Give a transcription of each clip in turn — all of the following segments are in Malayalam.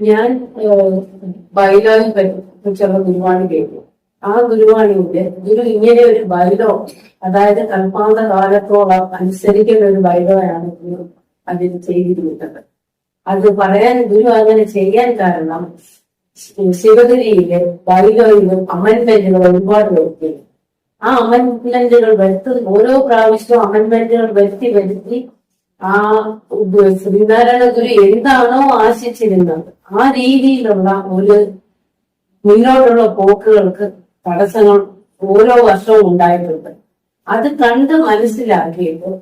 ഞാൻ ബൈലോയെ കുറിച്ചുള്ള ഗുരുവാണി കേട്ടു. ആ ഗുരുവാണിയുടെ ഗുരു ഇങ്ങനെ ഒരു ബൈലോ അതായത് കൽപ്പാന്ത കാലത്തോളം അനുസരിക്കുന്ന ഒരു ബൈലോയാണ് ഗുരു അതിൽ ചെയ്തിരുന്നത് അത് പറയാൻ ഗുരു അങ്ങനെ ചെയ്യാൻ കാരണം ശിവഗിരിയിലെ ബൈലോയിലും അമൻമെന്റുകൾ ഒരുപാട് വരുത്തി ആ അമൻമെന്റുകൾ വരുത്തി. ഓരോ പ്രാവശ്യവും അമൻമെന്റുകൾ വരുത്തി വരുത്തി ആ ശ്രീനാരായണ ഗുരു എന്താണോ ആശിച്ചിരുന്നത് ആ രീതിയിലുള്ള ഒരു മുന്നോട്ടുള്ള പോക്കുകൾക്ക് തടസ്സങ്ങൾ ഓരോ വർഷവും ഉണ്ടായിട്ടുണ്ട്. അത് കണ്ട് മനസ്സിലാക്കിയപ്പോൾ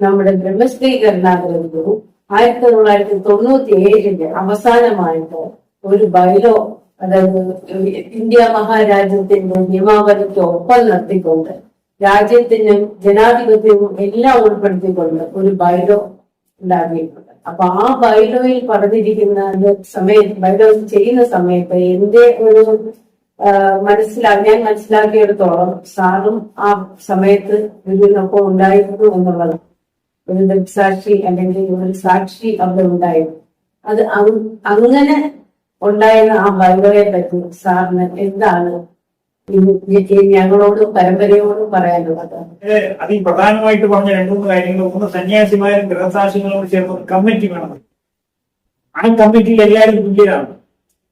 നമ്മുടെ ബ്രഹ്മശ്രീ കരുണാകരൻ ഗുരു ആയിരത്തി തൊള്ളായിരത്തി തൊണ്ണൂറ്റി ഏഴിന്റെ അവസാനമായിട്ട് ഒരു ബൈലോ അതായത് ഇന്ത്യ മഹാരാജ്യത്തിന്റെ നിയമാവലിക്ക് ഒപ്പം നിർത്തിക്കൊണ്ട് രാജ്യത്തിനും ജനാധിപത്യവും എല്ലാം ഉൾപ്പെടുത്തിക്കൊണ്ട് ഒരു ബൈലോ ഉണ്ടാക്കിയിട്ടുണ്ട്. അപ്പൊ ആ ബൈലോയിൽ പറഞ്ഞിരിക്കുന്ന സമയത്ത് ബൈലോ ചെയ്യുന്ന സമയത്ത് എന്റെ ഒരു മനസ്സിലാക്കി മനസ്സിലാ ഞാൻ മനസ്സിലാക്കിയെടുത്തോളം സാറും ആ സമയത്ത് ഗുരുവിനൊപ്പം ഉണ്ടായിരുന്നു എന്നുള്ളത്. ഒരു ദൃക്സാക്ഷി അല്ലെങ്കിൽ ഒരു സാക്ഷി അവിടെ ഉണ്ടായിരുന്നു. അത് അങ് അങ്ങനെ ഉണ്ടായിരുന്ന ആ ബൈബിളെ പറ്റി സാറിന് എന്താണ് ഞങ്ങളോടും പരമ്പരയോടും പറയാനുള്ളത്. അതിൽ പ്രധാനമായിട്ട് പറഞ്ഞ രണ്ടു മൂന്ന് കാര്യങ്ങൾ. ഒന്ന് സന്യാസിമാരും ഗൃഹസാക്ഷികളോട് ചേർന്ന് ഒരു കമ്മിറ്റി വേണം. ആ കമ്മിറ്റിയിൽ എല്ലാവരും തുല്യരാണ്.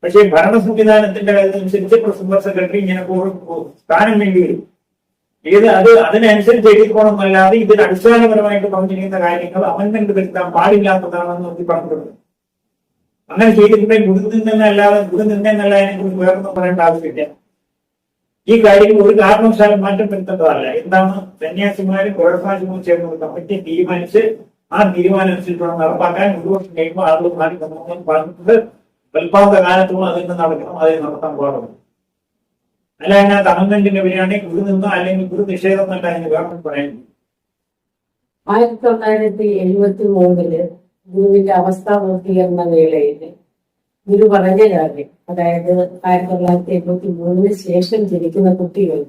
പക്ഷേ ഭരണ സംവിധാനത്തിന്റെ അനുസരിച്ച് പ്രിൻസിപ്പൽ സെക്രട്ടറി ഇങ്ങനെ സ്ഥാനം വേണ്ടി വരും. ഏത് അത് അതിനനുസരിച്ച് എഴുതിക്കോണമെന്നല്ലാതെ ഇതിന് അടിസ്ഥാനപരമായിട്ട് പറഞ്ഞിരിക്കുന്ന കാര്യങ്ങൾ അമൻമെന്റ് വരുത്താൻ പാടില്ലാത്തതാണെന്ന് നോക്കി പറഞ്ഞിട്ടുണ്ട്. അങ്ങനെ ചെയ്തിട്ടുണ്ടെങ്കിൽ ഗുരു നിന്നല്ലാതെ ഗുരു നിന്നല്ല അതിനെക്കുറിച്ച് വേറൊന്നും പറയേണ്ട ആവശ്യമില്ല. ഈ കാര്യത്തിൽ ഒരു കാരണവശാലും മാറ്റം വരുത്തേണ്ടതല്ല. എന്താണ്? സന്യാസിമാരും കുഴപ്പാശിമാരും ചേർന്ന് ഒരു കമ്മിറ്റി തീരുമാനിച്ച് ആ തീരുമാനം അനുസരിച്ചുള്ള നടപ്പാക്കാൻ ഒരു വർഷം കഴിയുമ്പോൾ ആളുകൾ മാറി തരണമെന്ന് പറഞ്ഞിട്ടുണ്ട്. വൽപ്പാന്ത കാലത്തോളം അതിൽ നിന്ന് നടക്കണം അതിൽ നടത്താൻ പാടുള്ളൂ. അല്ല എന്നാ തമിഴ്നാട്ടിന്റെ വരികയാണെങ്കിൽ ഗുരു നിന്നോ അല്ലെങ്കിൽ ഗുരു നിഷേധം എന്നല്ല അതിന് വേണം പറയാൻ ആയിരത്തി തൊള്ളായിരത്തി എഴുപത്തി മൂന്നിൽ ഗുരുവിന്റെ അവസ്ഥ നോക്കിയിരുന്ന വേളയിൽ ഗുരു പറഞ്ഞ കാര്യം അതായത് ആയിരത്തി തൊള്ളായിരത്തി എഴുപത്തി മൂന്നിന് ശേഷം ജനിക്കുന്ന കുട്ടികൾ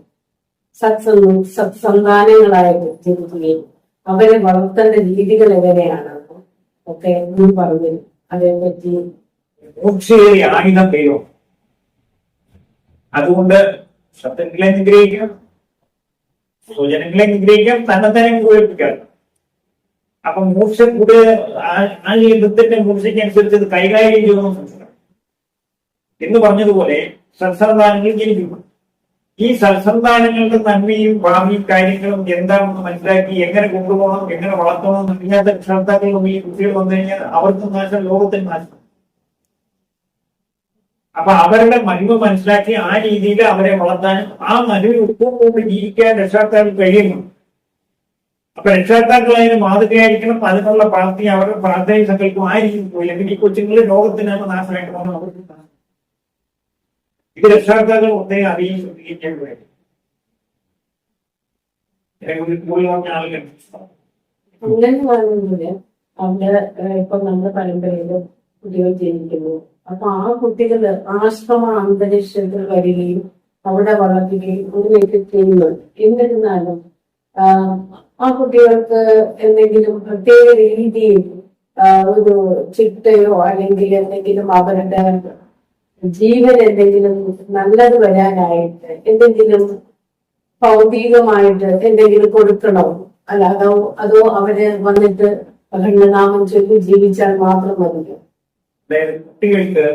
സത്സംഗ സത്സന്താനങ്ങളായിട്ട് ജനിക്കുകയും അവരെ വളർത്തേണ്ട രീതികൾ എങ്ങനെയാണ്? ഒക്കെ ഗുരു പറഞ്ഞു. അതേപറ്റി ആയുധം ദൈവം. അതുകൊണ്ട് ശബ്ദങ്ങളെ നിഗ്രഹിക്കാം സൂചനകളെ നിഗ്രഹിക്കാം തന്നെ തന്നെ ഉപയോഗിക്കാം അപ്പൊ മൂർച്ച കൂടെ ആ- യുദ്ധത്തിന്റെ മൂർച്ചയ്ക്ക് അനുസരിച്ച് കൈകാര്യം ചെയ്യുന്നു എന്ന് പറഞ്ഞതുപോലെ സത്സന്താനങ്ങൾ ജനിക്കുന്നു ഈ സത്സന്താനങ്ങളുടെ നന്മയും ഭാവിയും കാര്യങ്ങളും എന്താണെന്ന് മനസ്സിലാക്കി എങ്ങനെ കൊണ്ടുപോകണം എങ്ങനെ വളർത്തണം എന്ന് അറിയാത്ത രക്ഷകർത്താക്കളും ഈ കുട്ടികൾ വന്നു കഴിഞ്ഞാൽ അവർക്ക് നാശം ലോകത്തിന് നാശം. അപ്പൊ അവരുടെ മനുവ് മനസ്സിലാക്കി ആ രീതിയിൽ അവരെ വളർത്താനും ആ മനുവിന് ഉപ്പുകൊണ്ട് ജീവിക്കാൻ രക്ഷകർത്താക്കൾ കഴിയുന്നു. അപ്പൊ രക്ഷകർത്താക്കൾ അതിന് മാതൃകയായിരിക്കണം. അതിനുള്ള പ്രാർത്ഥന അവരുടെ പ്രാർത്ഥനയും സങ്കല്പം ആയിരിക്കും അല്ലെങ്കിൽ ഈ കൊച്ചുങ്ങൾ ലോകത്തിനാണ് നാശമായിട്ടുണ്ടെന്ന് അവർക്ക്. ഇത് രക്ഷകർത്താക്കൾ ഒന്നേ അറിയും അവിടെ ഇപ്പൊ നമ്മുടെ പരമ്പരയിൽ കുട്ടികൾ ജനിക്കുന്നു. അപ്പൊ ആ കുട്ടികൾ ആശ്രമ അന്തരീക്ഷത്തിൽ വരികയും അവിടെ വളർത്തുകയും അങ്ങനെയൊക്കെ ചെയ്യുന്നുണ്ട്. എന്നിരുന്നാലും ആ കുട്ടികൾക്ക് എന്തെങ്കിലും പ്രത്യേക രീതിയിൽ ഒരു ചിട്ടയോ അല്ലെങ്കിൽ എന്തെങ്കിലും അവരുടെ ജീവൻ എന്തെങ്കിലും നല്ലത് വരാനായിട്ട് എന്തെങ്കിലും ഭൗതികമായിട്ട് എന്തെങ്കിലും കൊടുക്കണോ? അല്ല അതോ അതോ അവർ വന്നിട്ട് അഖണ്ഡനാമം ചൊല്ലി ജീവിച്ചാൽ മാത്രം മതി? കുട്ടികൾക്ക്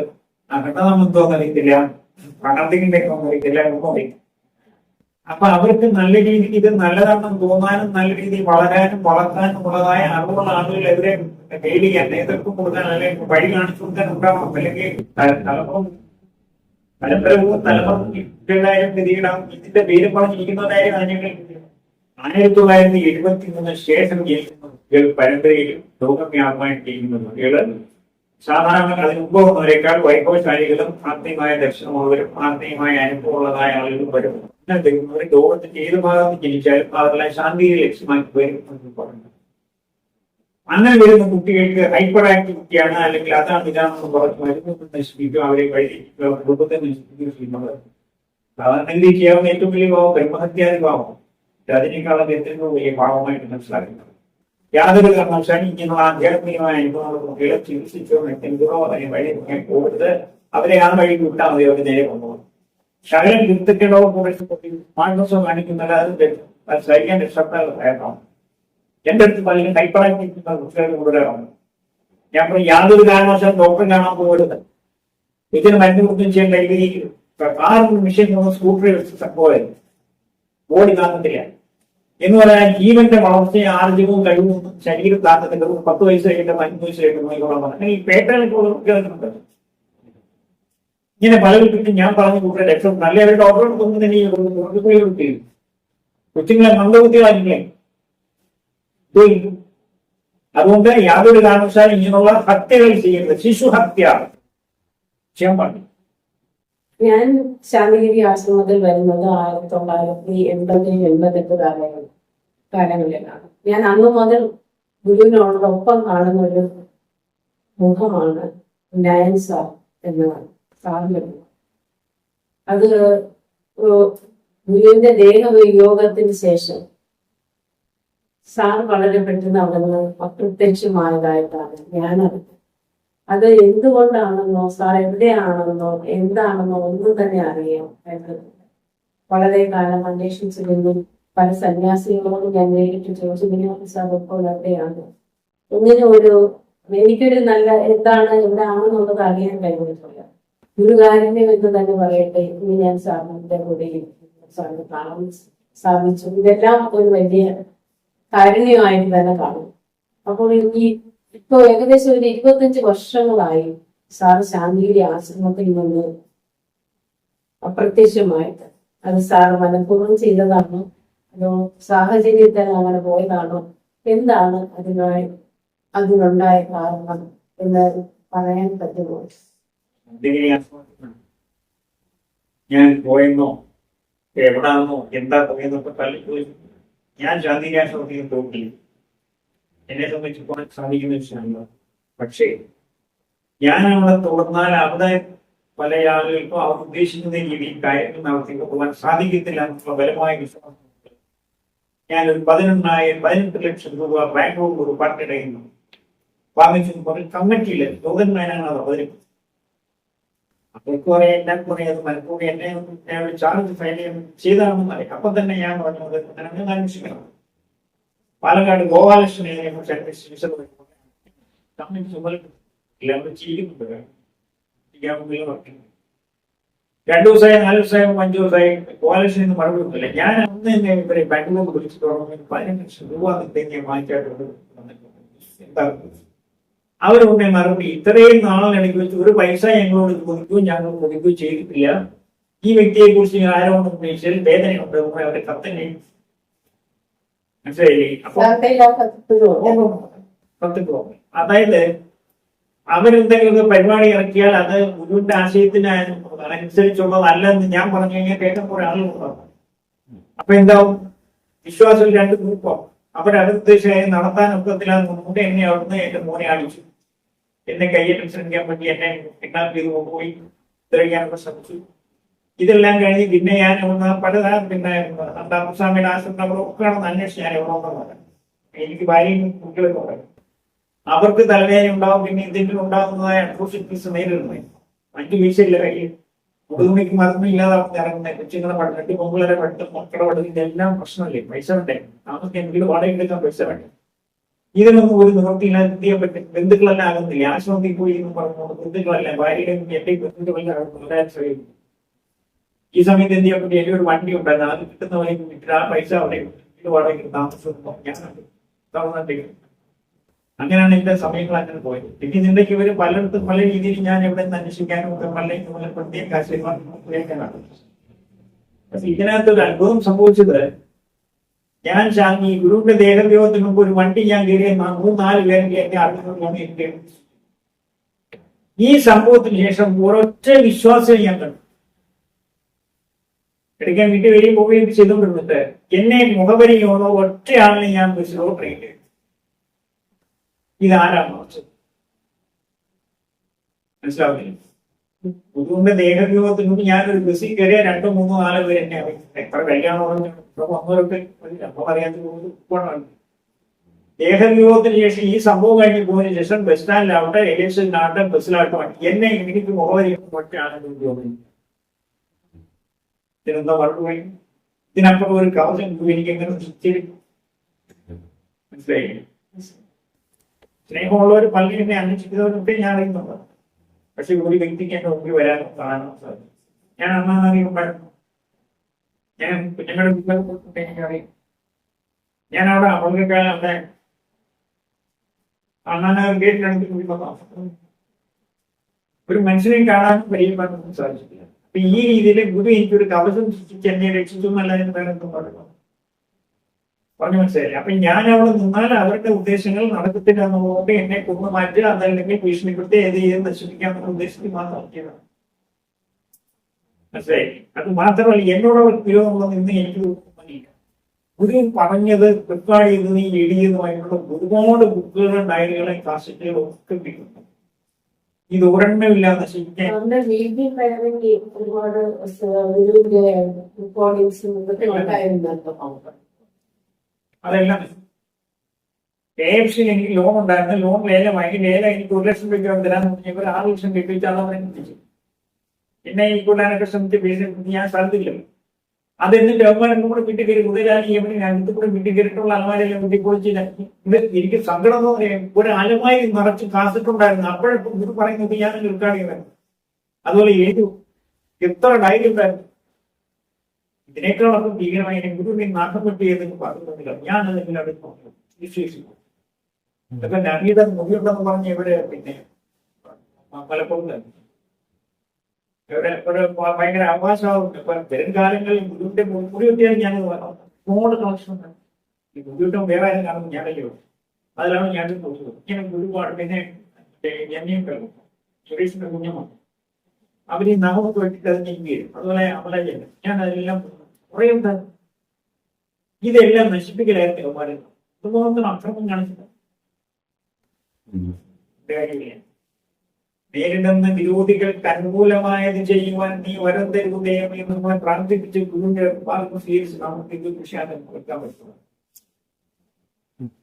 അഖണ്ഡനാമം തോന്നിക്കില്ല പണത്തിന്റെ അറിയില്ല. അപ്പൊ അവർക്ക് നല്ല രീതിയിൽ ഇത് നല്ലതാണെന്ന് തോന്നാനും നല്ല രീതിയിൽ വളരാനും വളർത്താനും ഉള്ളതായ അറിവുള്ള ആളുകളെതിരെ ചെയ്യാൻ നേതൃത്വം കൊടുക്കാൻ അല്ലെങ്കിൽ വഴി കാണിച്ചു കൊടുക്കാൻ ഉണ്ടാവണം. അല്ലെങ്കിൽ തലമുറ പരമ്പരവും കുട്ടികളായാലും ഗതിയിടാം ഇതിന്റെ പേര് പറഞ്ഞിരിക്കുന്നതായാലും കാര്യങ്ങൾ ആയിരത്തി തൊള്ളായിരത്തി എഴുപത്തി മൂന്ന് ശേഷം പരമ്പരയിൽ ലോകവ്യാപമായി പരമ്പരയിലും ലോകവ്യാപകമായിട്ട് ചെയ്യുന്ന കുട്ടികൾ സാധാരണ അതിന് മുമ്പ് വന്നവരെക്കാൾ വൈഭവശാലികളും ആത്മീയമായ ദർശനമുള്ളവരും ആത്മീയമായ അനുഭവമുള്ളതായ ആളുകളും വരും ദൈവം ലോകത്തിന്റെ ഏത് ഭാഗത്ത് ജനിച്ചാലും അതെല്ലാം ശാന്തിയെ ലക്ഷ്യമാക്കി വരും അങ്ങനെ വരുന്ന കുട്ടികൾക്ക് ഹൈപ്പർ ആക്ടിവിറ്റിയാണ് അല്ലെങ്കിൽ അതാണ് ഇതാണെന്ന് പറഞ്ഞ് മരുന്ന് നശിപ്പിക്കും അവരെ വഴി കുടുംബത്തെ നശിപ്പിക്കുകയും ചെയ്യുന്നത്. സാധാരണഗതി ചെയ്യാവുന്ന ഏറ്റവും വലിയ ഭാവം ബ്രഹ്മഹത്യാദി ഭാവം അതിനേക്കാളും ഏറ്റവും വലിയ ഭാവമായിട്ട് മനസ്സിലാക്കുന്നത് യാതൊരു കാരണവശാലും ഇങ്ങനെയുള്ള ആധ്യാത്മികമായ അനുഭവങ്ങൾ കുട്ടികളെ ചികിത്സിച്ചോ എന്തിനോ അതിന് വഴി പോകരുത്. അവരെ ആ വഴി വിട്ടാൽ മതി അവർ നേരെ കൊണ്ടുപോകും. ശകലം കീർത്തിക്കലോ കുറച്ച് മാനസം കാണിക്കുന്നത് അത് സൈന്യം ഇഷ്ടപ്പെടാതെ ഭയക്കണം എന്റെ അടുത്ത് പലരും കൈപ്പറാക്കിയിരിക്കുന്ന കുട്ടികൾ കൂടുതലാണ് ഞാൻ പറഞ്ഞു യാതൊരു കാരണവശാലും ഡോക്ടറെ കാണാൻ പോകരുത്. ഇതിന് മരുന്ന് കൊടുക്കുകയും ചെയ്യേണ്ട ഈ കാറിന് മെഷീൻ സ്കൂട്ടറിൽ സംഭവമായിരുന്നു. ബോഡി താങ്ങത്തില്ല എന്ന് പറയാൻ ജീവന്റെ വളർച്ചയും ആർജവും കഴിവും ശരീരം താങ്ങത്തിന്റെ പത്ത് വയസ്സ് കഴിഞ്ഞിട്ട് അഞ്ച് വയസ്സ് നോക്കിക്കോളാൻ പറഞ്ഞു. ഈ ഇങ്ങനെ പല കുട്ടിക്കും ഞാൻ പറഞ്ഞു കൂട്ടിയ രക്ഷം നല്ല ഒരു തന്നെ തോന്നുന്നില്ല കൊച്ചുങ്ങളെ മന്ദബുദ്ധികളായിരിക്കേ അതുകൊണ്ട് യാതൊരു കാരണവശാലും ഇങ്ങനെയുള്ള ഹത്യകൾ ചെയ്യുന്നത് ശിശു ഹത്യ. ചെയ്യാൻ പാടില്ല ഞാൻ ശാന്തിഗിരി ആശ്രമത്തിൽ വരുന്നത് ആയിരത്തി തൊള്ളായിരത്തി എൺപത്തി എൺപത്തെട്ട് കാലങ്ങളിൽ കാലങ്ങളിലാണ്. ഞാൻ അന്ന് മുതൽ ഗുരുവിനോടൊപ്പം കാണുന്ന ഒരു മുഖമാണ് നയൻ സാർ എന്നതാണ്. മുഖം അത് ഗുരുവിന്റെ ദേഹവിയോഗത്തിന് ശേഷം സാർ വളരെ പെട്ടെന്ന് അവിടെ നിന്ന് അപ്രത്യക്ഷമായതായിട്ടാണ് ഞാനറിഞ്ഞത് അത് എന്തുകൊണ്ടാണെന്നോ സാർ എവിടെയാണെന്നോ എന്താണെന്നോ ഒന്നും തന്നെ അറിയാം പറ്റുന്നില്ല വളരെ കാലം അന്വേഷിച്ചിരുന്നു പല സന്യാസികളോടും ഞാൻ നേരിട്ട് ചോദിച്ചു വിനോദ സാർ ഇപ്പോൾ എവിടെയാണ് ഒന്നിനും ഒരു എനിക്കൊരു നല്ല എന്താണ് എവിടെയാണെന്നുള്ളത് അറിയാൻ കഴിഞ്ഞിട്ടില്ല. ഗുരുകാരനെ എന്ന് തന്നെ പറയട്ടെ ഇനി ഞാൻ സാറിന്റെ കൂടെ. സാറിന് കാണാൻ സാധിച്ചു. ഇതെല്ലാം ഒരു വലിയ കാരുണ്യമായിട്ട് തന്നെ കാണും. അപ്പോൾ ഈ ഇപ്പൊ ഏകദേശം ഒരു ഇരുപത്തഞ്ച് വർഷങ്ങളായി സാർ ശാന്തിഗിരി ആശ്രമത്തിൽ നിന്ന് അപ്രത്യക്ഷമായിട്ട് അത് സാർ മനഃപൂർവം ചെയ്തതാണോ? അതോ സാഹചര്യത്തിൽ അങ്ങനെ പോയതാണോ? എന്താണ് അതിനായി അതിനുണ്ടായ കാരണം എന്ന് പറയാൻ പറ്റുമോ? ഞാൻ പോയെന്നോ എവിടാണെന്നോ എന്താ പോയെന്നൊക്കെ പല ചോദിച്ചു ഞാൻ ശാന്തിരാശ്രമത്തിൽ പോയിട്ടില്ല. എന്നെ സംബന്ധിച്ച് പോകാൻ സാധിക്കുന്ന വിഷയമല്ല പക്ഷേ ഞാൻ അവിടെ തുടർന്നാൽ അവിടെ പല ആളുകൾക്കും അവർ ഉദ്ദേശിക്കുന്ന രീതിയിൽ കാര്യങ്ങൾ നടത്തിക്കൊണ്ട് പോകാൻ സാധിക്കത്തില്ല എന്നുള്ള ബലമായ വിശ്വാസം ഞാൻ ഒരു പതിനെണ്ണായിരം പതിനെട്ട് ലക്ഷം രൂപ ബാംഗ്ലൂർ ഒരു പാർട്ടിയുടെ വാങ്ങിച്ചു ഒരു കമ്മിറ്റിയില്ല ലോകൻ മേനാണ് അത് അവതരിപ്പിച്ചത്. പറയാം എന്നെ പറയാം അത് മനഃപൂർവം എന്നെ ഞാൻ ചാർജ് ഫയൽ ചെയ്താണെന്ന് പറയും. അപ്പൊ തന്നെ ഞാൻ പറഞ്ഞത് അങ്ങനെ അന്വേഷിക്കണം പാലക്കാട് ഗോപാലകൃഷ്ണനെ കുറിച്ച് അന്വേഷിച്ചത് രണ്ടു ദിവസമായി നാല് ദിവസമായി അഞ്ചു ദിവസമായി ഗോപാലകൃഷ്ണൻ മറുപടി ഒന്നുമില്ല ഞാൻ അന്ന് തന്നെ ഇവരെ ബാംഗ്ലൂർ വിളിച്ചു പറഞ്ഞു പതിനഞ്ച് ലക്ഷം രൂപ എന്തെങ്കിലും വാങ്ങിച്ചായിട്ടുണ്ട് എന്താ? അവരുടെ മറുപടി ഇത്രയും നാളെ വെച്ച് ഒരു പൈസ ഞങ്ങളോട് കൊടുക്കുകയും ഞങ്ങൾ കൊടുക്കുകയും ചെയ്തിട്ടില്ല. ഈ വ്യക്തിയെ കുറിച്ച് ആരോടും ഉന്നയിച്ചാൽ വേദനയുണ്ട്. അവരെ കത്തന്നെ മനസ്സിലായില്ലേ? അതായത് അവരെന്തെങ്കിലും പരിപാടി ഇറക്കിയാൽ അത് ഗുരുവിന്റെ ആശയത്തിന് അനുസരിച്ചുള്ളതല്ലെന്ന് ഞാൻ പറഞ്ഞു കഴിഞ്ഞാൽ കേട്ട കുറെ ആളുകളുണ്ടാവും അപ്പൊ എന്താവും? വിശ്വാസം രണ്ട് ഗ്രൂപ്പോ അവരടുത്തേശമായി നടത്താൻ ഒക്കത്തില്ല മുന്നേ എന്നെ അവിടുന്ന് എന്റെ മോനെ അടിച്ചു എന്നെ കയ്യേറ്റം ശ്രമിക്കാൻ പറ്റി എന്നെ കിഡ്നാപ്പ് ചെയ്ത് കൊണ്ടുപോയി തെളിയാനൊക്കെ ശ്രമിച്ചു. ഇതെല്ലാം കഴിഞ്ഞ് പിന്നെ ഞാൻ ഒന്ന് പലതരം പിന്നെ അന്താമസ്വാമിയുടെ ആശ്രമം ഒക്കെ ആണെന്ന് അന്വേഷിച്ച് ഞാൻ എവിടെ വന്നതാണ് എനിക്ക് ഭാര്യയും കുട്ടികളും പറയും അവർക്ക് തലവേദന ഉണ്ടാവും പിന്നെ ഇതിന് ഉണ്ടാകുന്നതായ അട്രോസിറ്റീസ് നേരിടുന്നത് മറ്റു വീഴ്ചയില്ല കയ്യിൽ മുടുതുണിക്ക് മറന്നു ഇല്ലാതാവുന്ന ഇറങ്ങുന്നത് കൊച്ചുങ്ങളെ പഠനത്തിൽ പൊങ്കുളരെ പഠിത്തം മക്കളെ പഠിത്തം ഇതെല്ലാം പ്രശ്നമല്ലേ? പൈസ വേണ്ടേ? താമസിക്കാൻ എന്തെങ്കിലും വാടക എടുക്കാൻ പൈസ വേണ്ടേ? ഇതിനൊന്നും ഒരു നിവൃത്തിയില്ലാതെ എന്ത് ചെയ്യാൻ പറ്റും ബന്ധുക്കളെല്ലാം ആകുന്നില്ല ആശ്രമത്തിൽ പോയി എന്ന് പറഞ്ഞുകൊണ്ട് ബന്ധുക്കളെല്ലാം ഭാര്യയുടെ എന്റെ ബന്ധുക്കളെല്ലാം ശ്രമിക്കുന്നു. ശ്രമിക്കും ഈ സമയത്ത് എന്ത് ചെയ്യാൻ പറ്റും? എന്റെ ഒരു വണ്ടി ഉണ്ടായിരുന്നു. അത് കിട്ടുന്ന വഴി വിട്ടിട്ട് ആ പൈസ അവിടെ വീട് വാടകയ്ക്ക് താമസം അങ്ങനെയാണ് എന്റെ സമയങ്ങൾ അങ്ങനെ പോയത്. പിന്നെ ഇതിന്റെക്ക് ഇവർ പലയിടത്തും പല രീതിയിൽ ഞാൻ എവിടെ നിന്ന് അന്വേഷിക്കാനും ഒക്കെ പല പ്രത്യേക ആശയങ്ങളും ഇതിനകത്ത് ഒരു അനുഭവം സംഭവിച്ചത് ഞാൻ ഷാങ്ങി ഗുരുവിന്റെ ദേഹദേവത്തിന് മുമ്പ് ഒരു വണ്ടി ഞാൻ കയറിയ മൂന്ന് നാല് പേരും എന്റെ അറിഞ്ഞുകൊണ്ടാണ് എനിക്ക് ഈ സംഭവത്തിന് ശേഷം ഒരൊറ്റ വിശ്വാസം ഞാൻ കണ്ടു. എടുക്കാൻ വീട്ടിൽ വരികയും പോവുകയും ചെയ്തുകൊണ്ടിരുന്നിട്ട് എന്നെ മുഖവരിയോടോ ഒറ്റയാളിനെ ഞാൻ ബസ്സിലോ ട്രെയിനിൽ ഇതാരാണ് മറിച്ചത് ഗുരുവിന്റെ ദേഹദേവത്തിന് മുമ്പ് ഞാനൊരു ബസ്സിൽ കയറിയ രണ്ടോ മൂന്നോ നാലോ പേര് എന്നെ എത്ര കല്യാണം വന്നവരൊക്കെ ശേഷം ഈ സംഭവം കഴിഞ്ഞ് പോയതിന് ശേഷം ബസ് സ്റ്റാൻഡിലാവട്ടെ ഇലക്ഷനിലാവട്ടെ ബസ്സിലാവട്ടെ എന്നെ എനിക്ക് മുഖവരി ഒറ്റയാണെന്ന് തോന്നുന്നു. ഇതിനെന്താ മറുപടി ഇതിനപ്പുറം ഒരു കവചം എനിക്ക് എങ്ങനെ മനസ്സിലായി സ്നേഹമുള്ളവർ പലരും എന്നെ അന്വേഷിക്കുന്നവരൊക്കെ ഞാൻ അറിയുന്നുണ്ട്. പക്ഷെ ഒരു വ്യക്തിക്ക് എന്റെ മുമ്പിൽ വരാനും കാണാനും സാധിക്കും ഞാൻ അന്നാന്നറിയുമ്പോഴായിരുന്നു ഞാൻ കുഞ്ഞുങ്ങളുടെ വീട്ടിലൊക്കെ എനിക്കറിയാം ഞാൻ അവിടെ അവർക്ക് അവിടെ അണ്ണാന വീട്ടിലെടുത്ത് കൂടി വന്നു ഒരു മനുഷ്യനെ കാണാനും പരിചയപ്പെടാനും സാധിച്ചിട്ടില്ല. അപ്പൊ ഈ രീതിയിൽ ഗുരു എനിക്കൊരു കവചം സൃഷ്ടിച്ച് എന്നെ രക്ഷിച്ചു എന്നല്ല വേറെ എന്തും പറഞ്ഞു പറഞ്ഞു മനസ്സിലായി അപ്പൊ ഞാൻ അവിടെ നിന്നാൽ അവരുടെ ഉദ്ദേശങ്ങൾ നടക്കത്തില്ല എന്നുള്ളതുകൊണ്ട് എന്നെ കൊന്നു മാറ്റുക അതല്ലെങ്കിൽ ഭീഷണിപ്പെടുത്തി ഏത് ചെയ്ത് നശിപ്പിക്കാമെന്ന ഉദ്ദേശത്തിൽ മാത്രം നടത്തിയതാണ്. മനസ്സിലായി? അത് മാത്രമല്ല എന്നോടുള്ള വിരോധമുള്ളത് ഇന്ന് എനിക്ക് തോന്നുന്നില്ല ഗുരു പറഞ്ഞത് പ്രിപ്പയർ ചെയ്ത് നീ എഴുതിയതുമായിട്ടുള്ള ഒരുപാട് ബുക്കുകളും ഡയറികളും കാസറ്റുകളും ഒക്കെ കിട്ടുന്നു. ഇത് ഒരെണ്ണമില്ല ഒരുപാട് അതെല്ലാം കെ എഫ് സി എനിക്ക് ലോൺ ഉണ്ടായിരുന്നു. ലോൺ ലേലമായി ലേലം എനിക്ക് ഒരു ലക്ഷം രൂപ തരാൻ പറഞ്ഞപ്പോൾ ആറ് ലക്ഷം കിട്ടിച്ചാൽ അവരെ എത്തിച്ചു പിന്നെ ഈ കൂട്ടാനൊക്കെ ശ്രമിച്ച് പേരിൽ ഞാൻ സ്ഥലത്തില്ല. അത് എന്നിട്ട് അവന്മാരെന്നും കൂടെ വീട്ടിൽ കയറി കുതിരാനി എവിടെ അടുത്ത് കൂടെ വീട്ടിൽ കയറിയിട്ടുള്ള അലമാരെല്ലാം വീട്ടിൽ പോയി എനിക്ക് സങ്കടം എന്ന് പറയാം ഒരു അലമാരി നിറച്ച് കാസിട്ടുണ്ടായിരുന്നു അപ്പോഴും ഇത് പറയുന്നത് ഞാൻ റെക്കോർഡ് അതുപോലെ ഏതു എത്ര ഡയറി ഉണ്ടായിരുന്നു. ഇതിനേക്കാളൊക്കെ ഭീകരമായി എന്നെ ഗുരുവിനെ നാട്ടം പറ്റി എന്ന് പറയുന്നില്ല ഞാൻ അതെങ്കിലും അടുത്ത് വിശ്വസിക്കും ഇതൊക്കെ നവീത മുറിയുണ്ടെന്ന് പറഞ്ഞ് ഇവിടെ പിന്നെ? പലപ്പോഴും ഇവിടെ ഇവിടെ ഭയങ്കര അവകാശമാവുണ്ട് ഇപ്പൊ വരും കാലങ്ങളിൽ ബുദ്ധിമുട്ട് മുടി കിട്ടിയാൽ ഞാൻ ഫോൺ കണക്ഷൻ ഉണ്ട് ഈ ഗുരുവിട്ടും വേറെ ആരും കാണുമ്പോൾ ഞാനല്ലോ അതിലാണ് ഞാൻ നോക്കുന്നത്. ഇങ്ങനെ ഒരുപാട് പിന്നെ എന്നെയും കേൾക്കും സുരേഷിന്റെ കുഞ്ഞമ്മ. അവർ ഈ നാമൊക്കെ വെട്ടിട്ട് അതിനെ വരും അതുപോലെ അമല ഞാൻ അതിലെല്ലാം കുറേ ഉണ്ട്. ഇതെല്ലാം നശിപ്പിക്കലായിരുന്നു അവന്മാരെ. അതുപോലെ അക്രമം കാണിച്ചില്ല. കാര്യമില്ല. നേരിടുന്ന വിരോധികൾക്ക് അനുകൂലമായത് ചെയ്യുവാൻ നീ വരം തരുകയും എന്ന് നമ്മൾ പ്രാർത്ഥിപ്പിച്ച് ഗുരുവിന്റെ ഭാഗം സ്വീകരിച്ച് നമുക്ക് ഇത് വിഷയം കൊടുക്കാൻ പറ്റും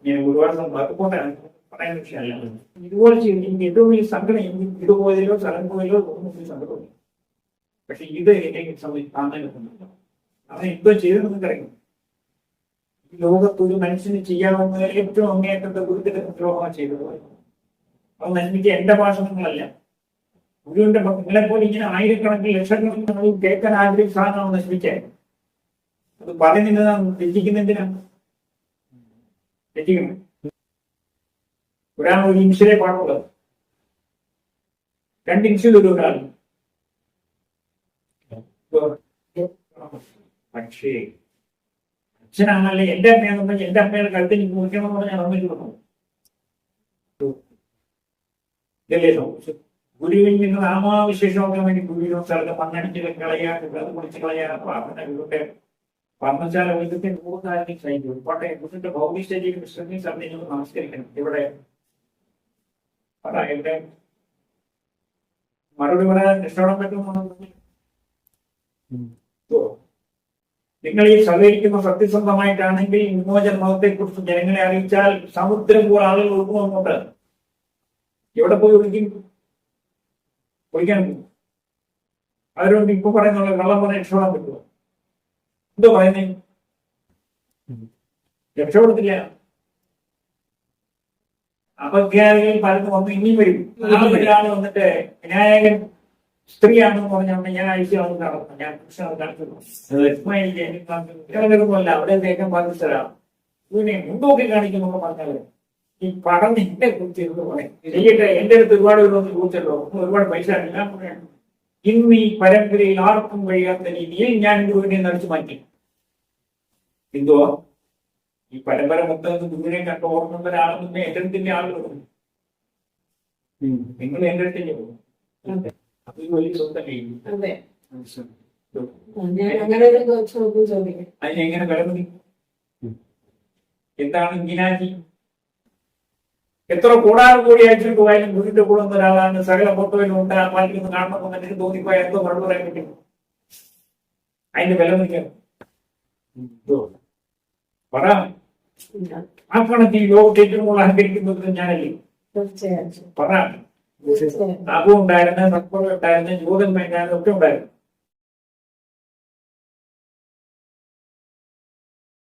ഞാൻ ഒരുപാട് അതുകൊണ്ടാണ് പറയാൻ വിഷയമല്ല. ഇതുപോലെ ചെയ്യും ഏറ്റവും വലിയ വിടുപോയതിലോ സ്ഥലം പോയതിലോ ഒന്നും ഒരു സങ്കടമില്ല പക്ഷെ ഇത് എനിക്ക് സംബന്ധിച്ച് താങ്ങാൻ പറ്റുന്നില്ല. അവൻ എന്തോ ചെയ്തെന്ന് കറിയും ലോകത്ത് ഒരു മനുഷ്യന് ചെയ്യാവുന്ന ഏറ്റവും അങ്ങേയറ്റത്തെ ഗുരുത്തിന്റെ ദ്രോഹമാണ് ചെയ്തത്. അത് നന്മിക്ക് എന്റെ ഭാഷണങ്ങളല്ല ഗുരുവിന്റെ നിങ്ങളെ പോലെ ഇങ്ങനെ ആയിരക്കണക്കിന് ലക്ഷക്കണക്കിന് ആളുകൾ കേൾക്കാൻ ആഗ്രഹിച്ച സാധനമാണ് നശിപ്പിക്കാൻ അത് പറയുന്നില്ലെന്നാണ് തെറ്റിക്കുന്നതിനാണ് തെറ്റിക്കണം ഒരാൾ ഒരു ഇൻഷുലേ പാടുള്ളത്. രണ്ട് ഇൻഷുൽ ഒരു ഒരാൾ. പക്ഷേ അച്ഛനാണല്ലേ എന്റെ അമ്മയാണെന്ന് എന്റെ അമ്മയുടെ കഴുത്തിൽ എനിക്ക് മുറിക്കണം പറഞ്ഞാൽ അമ്മയ്ക്ക് പറഞ്ഞു ഇതല്ലേ സംഭവിച്ചത്? ഗുരുവിൽ നിന്ന് നാമാവിശേഷമൊക്കെ വേണ്ടി ഗുരുവിനോ സ്ഥലത്ത് മണ്ണടിച്ച് കളയാ വെള്ളം കുടിച്ച് കളയാ പ്രാർത്ഥന ഇവരുടെ പർമ്മശാല വൈദ്യത്തെ മൂന്ന് കാര്യം കഴിഞ്ഞു കോട്ടെ ഗുരുവിന്റെ ഭൗമിശ്ചര്യം ശ്രദ്ധി സന്ദേശം നമസ്കരിക്കണം. ഇവിടെ എവിടെ മറുപടി പറയാൻ ഇഷ്ടപ്പെടാൻ പറ്റുന്നു നിങ്ങൾ ഈ സഹകരിക്കുന്ന സത്യസന്ധമായിട്ടാണെങ്കിൽ വിമോചനത്തെ കുറിച്ച് ജനങ്ങളെ അറിയിച്ചാൽ സമുദ്രം പോലെ ആളുകൾ ഒഴുകുന്നുണ്ട് എവിടെ പോയി ഒഴിക്കും ഒഴിക്കാൻ പോകും അവരോട് ഇപ്പൊ പറയുന്നുള്ള കള്ളം പറഞ്ഞ് രക്ഷപ്പെടാൻ പറ്റുമോ? എന്തോ പറയുന്നേ? രക്ഷപ്പെടത്തില്ല. അപജ്ഞാനികൾ പലതും വന്നു ഇനിയും വരും. ഒരാൾ വന്നിട്ട് വിനായകൻ സ്ത്രീയാണെന്ന് പറഞ്ഞാൽ ഞാൻ ഐശ്വരം നടന്നു ഞാൻ കൃഷ്ണൻ നടത്തുന്നു അവിടെ അദ്ദേഹം ബാധിച്ചതാണ് ഇതിനെ മുൻപോക്കി കാണിക്കുന്നു പറഞ്ഞാൽ ഈ പടം എന്നെ കുറിച്ച് എന്ന് പറയും ചെയ്യട്ടെ എന്റെ അടുത്ത് ഒരുപാട് പേരൊന്നും ചോദിച്ചല്ലോ ഒരുപാട് പൈസ എല്ലാം പറയണം ഇന്ന് ഈ പരമ്പരയിൽ ആർക്കും കഴിയാത്ത രീതിയിൽ ഞാൻ ഗുരുവിനെ നടിച്ചു മാറ്റി. എന്തുവാ? ഈ പരമ്പര മൊത്തം ഗുരുവിനെ കണ്ട് ഓർമ്മ ഒരാളെന്ന് എന്റെ അടുത്തിന്റെ ആളുകൾ നിങ്ങൾ എന്റെ അടുത്തേക്ക് പോകും അത്. വലിയ ചോദ്യം ചോദിക്കാം. അതിനെങ്ങനെ വിലമതി എന്താണ് ഇങ്ങനാജി എത്ര കൂടാതെ കൂടി അയച്ചിട്ട് പോയാലും ഗുരുവിന്റെ കൂടെ വന്ന ഒരാളാണ്. സകല ഫോട്ടോയിലും ഉണ്ട് ആ മാലിക്കുന്ന കാണണമെന്ന് എനിക്ക് തോന്നിപ്പോയാൽ എന്തോ മറുപടി പറയാൻ പറ്റും. അതിന്റെ വില നിൽക്കണം പറ. ആ പണത്തിൽ ഈ ലോകത്ത് ഏറ്റവും കൂടുതൽ അഹങ്കരിക്കുന്നത് ഞാനല്ലേ? പറ. ലാഭം ഉണ്ടായിരുന്നു സത്വം ഉണ്ടായിരുന്നു ജോതം ഉണ്ടായിരുന്നു ഒക്കെ ഉണ്ടായിരുന്നു